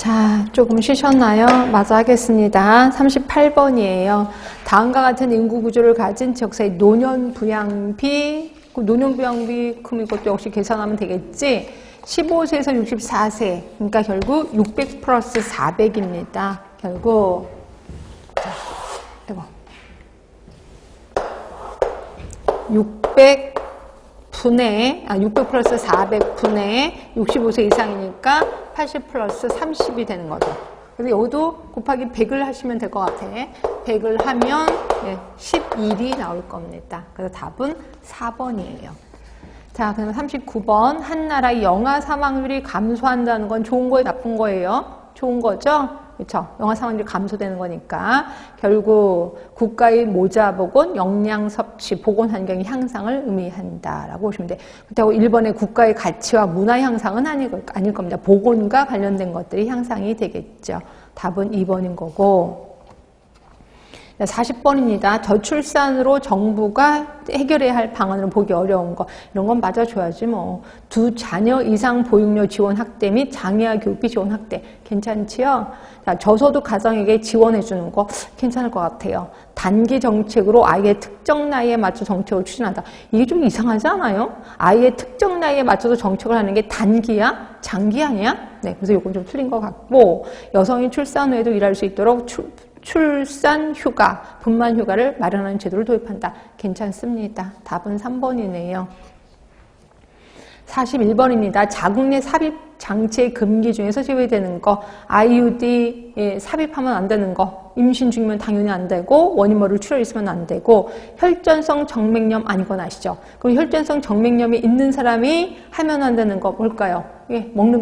자, 조금 쉬셨나요? 마저 하겠습니다. 38번이에요. 다음과 같은 인구 구조를 가진 지역사회 노년 부양비, 그 노년 부양비 그럼 이것도 역시 계산하면 되겠지? 15세에서 64세, 그러니까 결국 600 플러스 400입니다. 결국 자, 이거 600 분의 아, 600 플러스 400 분의 65세 이상이니까 80 플러스 30이 되는 거죠. 그래서 여기도 곱하기 100을 하시면 될 것 같아. 100을 하면 네, 11이 나올 겁니다. 그래서 답은 4번이에요. 자, 그럼 39번. 한 나라의 영아 사망률이 감소한다는 건 좋은 거예요, 나쁜 거예요? 좋은 거죠? 그렇죠? 영아 사망률이 감소되는 거니까 결국 국가의 모자 보건, 역량 섭취, 보건 환경의 향상을 의미한다라고 보시면 돼. 그렇다고 1번의 국가의 가치와 문화 향상은 아닐, 겁니다. 보건과 관련된 것들이 향상이 되겠죠. 답은 2번인 거고. 40번입니다. 저출산으로 정부가 해결해야 할 방안으로 보기 어려운 거 이런 건 맞아줘야지 뭐. 두 자녀 이상 보육료 지원 확대 및 장애아 교육비 지원 확대 괜찮지요? 자, 저소득 가정에게 지원해 주는 거 괜찮을 것 같아요. 단기 정책으로 아이의 특정 나이에 맞춰 정책을 추진한다. 이게 좀 이상하지 않아요? 아이의 특정 나이에 맞춰서 정책을 하는 게 단기야? 장기 아니야? 네, 그래서 이건 좀 틀린 것 같고 여성이 출산 후에도 일할 수 있도록 출, 출산 휴가, 분만 휴가를 마련하는 제도를 도입한다. 괜찮습니다. 답은 3번이네요. 41번입니다. 자궁 내 삽입 장치의 금기 중에서 제외되는 거, IUD 예, 삽입하면 안 되는 거, 임신 중이면 당연히 안 되고 원인모를 출혈 있으면 안 되고 혈전성 정맥염 아닌 건 아시죠? 그럼 혈전성 정맥염이 있는 사람이 하면 안 되는 거 뭘까요? 예, 먹는